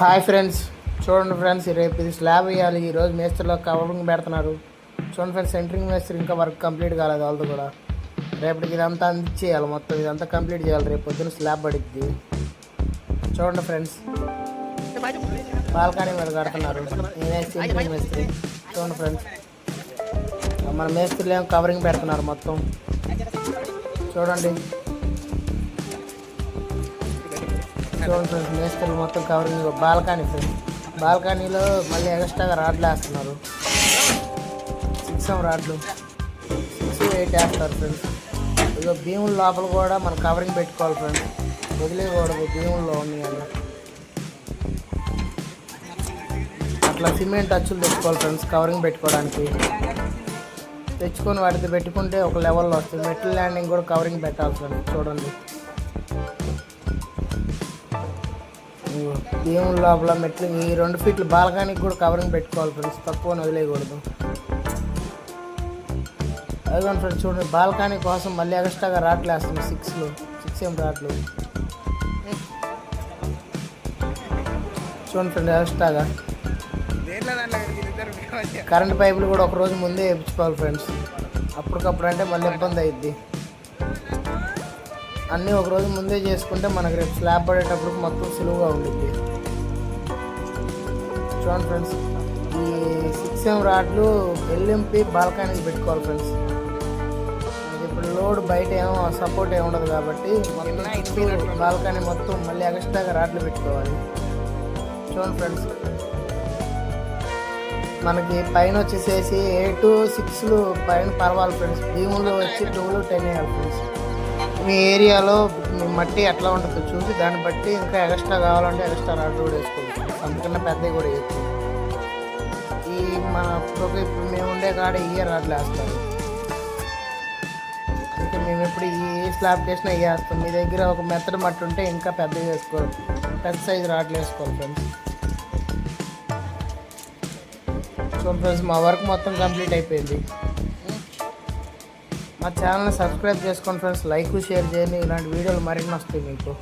Hi friends. చూడండి friends రేపు ఇది స్లాబ్ వేయాలి. ఈరోజు మేస్త్రిలో కవరింగ్ పెడుతున్నారు. చూడండి ఫ్రెండ్స్ సెంటరింగ్ మేస్త్రి ఇంకా వర్క్ కంప్లీట్ కాలేదు వాళ్ళది కూడా. రేపటికి ఇదంతా అందించేయాలి మొత్తం. ఇదంతా కంప్లీట్ చేయాలి. రేపు పొద్దున్న స్లాబ్ పడిద్ది. చూడండి ఫ్రెండ్స్. బాల్కనీ మీద కడుతున్నారు. నేనే సెంటరింగ్ మేస్త్రి చూడండి ఫ్రెండ్స్. మన మేస్త్రిలో కవరింగ్ పెడుతున్నారు మొత్తం. చూడండి. చూడండి ఫ్రెండ్స్ మేస్త్రులు మొత్తం కవరింగ్ బాల్కనీ ఫ్రెండ్స్. బాల్కనీలో మళ్ళీ ఎక్స్ట్రాగా రాడ్లు వేస్తున్నారు. సిక్స్ రాడ్లు. సిక్స్ ఎయిట్ వేస్తారు ఫ్రెండ్స్. ఇక భీముల లోపల కూడా మనం కవరింగ్ పెట్టుకోవాలి ఫ్రెండ్స్. వదిలేయకూడదు భీముల్లో ఉన్నాయని అట్లా సిమెంట్ అచ్చులు తెచ్చుకోవాలి ఫ్రెండ్స్ కవరింగ్ పెట్టుకోవడానికి. తెచ్చుకొని వాటితో పెట్టుకుంటే ఒక లెవెల్లో వస్తుంది. మెటల్ ల్యాండింగ్ కూడా కవరింగ్ పెట్టాలి ఫ్రెండ్స్ చూడండి. దేవుని లోపల మెట్లు ఈ రెండు ఫీట్లు బాలకానికి కూడా కవరింగ్ పెట్టుకోవాలి ఫ్రెండ్స్ తక్కువ వదిలేయకూడదు. అదిగోండి ఫ్రెండ్స్ చూడండి బాల్కనీ కోసం మళ్ళీ ఎక్స్ట్రాగా రాట్లు సిక్స్లో సిక్స్లు సిక్స్ ఏం రాట్లు. చూడండి ఫ్రెండ్ ఎక్స్ట్రాగా. కరెంట్ పైపులు కూడా ఒక రోజు ముందే వేయించుకోవాలి ఫ్రెండ్స్ అప్పటికప్పుడు అంటే మళ్ళీ ఇబ్బంది అయ్యిద్ది అన్నీ ఒక రోజు ముందే చేసుకుంటే మనకి రేపు స్లాబ్ పడేటప్పుడు మొత్తం సులువుగా ఉండిద్ది. చూడండి ఫ్రెండ్స్ ఈ సిక్స్ ఎం రాడ్లు ఎల్ఎంపి బాల్కనీకి పెట్టుకోవాలి ఫ్రెండ్స్ ఇప్పుడు లోడ్ బయట ఏమో సపోర్ట్ ఏమి ఉండదు కాబట్టి మొత్తం బాల్కనీ మొత్తం మళ్ళీ ఎక్స్ట్రాగా రాడ్లు పెట్టుకోవాలి. చూడండి ఫ్రెండ్స్ మనకి పైన వచ్చేసేసి ఎయిట్ సిక్స్లు పైన పర్వాలి ఫ్రెండ్స్ భీములు వచ్చి టూలు టెన్ వేయాలి ఫ్రెండ్స్ మీ ఏరియాలో మీ మట్టి ఎట్లా ఉంటుందో చూసి దాన్ని బట్టి ఇంకా ఎక్స్ట్రా కావాలంటే ఎక్స్ట్రా రాడ్ కూడా వేసుకోవచ్చు. అందుకన్నా పెద్దవి కూడా వేయచ్చు. ఈ మన ఇప్పుడు మేము ఉండే కాడ ఇయే రాడ్లు వేస్తారు. అందుకే మేము ఇప్పుడు ఈ స్లాబ్ చేసినా ఇయ్య వేస్తాం. మీ దగ్గర ఒక మెత్తడి మట్టి ఉంటే ఇంకా పెద్దవి వేసుకోవాలి. పెద్ద సైజు రాడ్లు వేసుకోవాలి ఫ్రెండ్స్. చూడండి ఫ్రెండ్స్ మా వర్క్ మొత్తం కంప్లీట్ అయిపోయింది. మా ఛానల్ని సబ్స్క్రైబ్ చేసుకోండి ఫ్రెండ్స్. లైక్ షేర్ చేయండి. ఇలాంటి వీడియోలు మరిన్ని వస్తాయి మీకు.